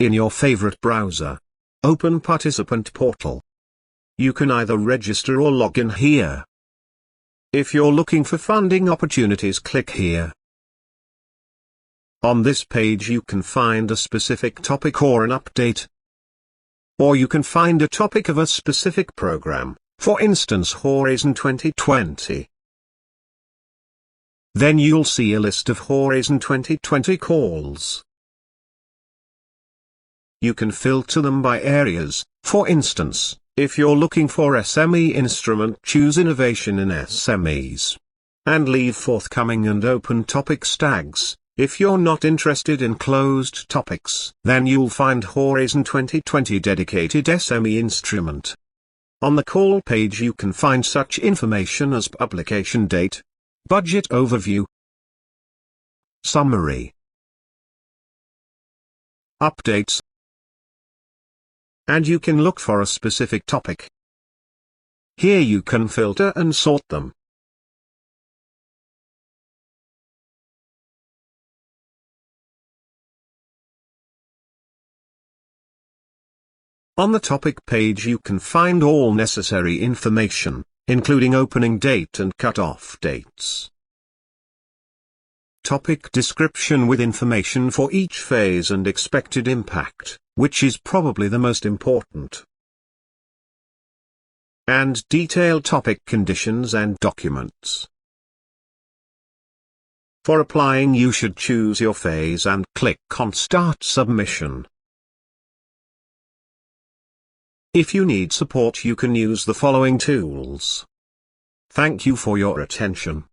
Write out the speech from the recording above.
In your favorite browser, open Participant Portal. You can either register or log in here. If you're looking for funding opportunities click here. On this page you can find a specific topic or an update. Or you can find a topic of a specific program, for instance Horizon 2020. Then you'll see a list of Horizon 2020 calls. You can filter them by areas, for instance, if you're looking for SME instrument choose Innovation in SMEs. And leave forthcoming and open topics tags, if you're not interested in closed topics, then you'll find Horizon 2020 dedicated SME instrument. On the call page you can find such information as publication date, budget overview, summary, updates, and you can look for a specific topic. Here you can filter and sort them. On the topic page you can find all necessary information, including opening date and cut-off dates. Topic description with information for each phase and expected impact, which is probably the most important. And detailed topic conditions and documents. For applying you should choose your phase and click on Start Submission. If you need support you can use the following tools. Thank you for your attention.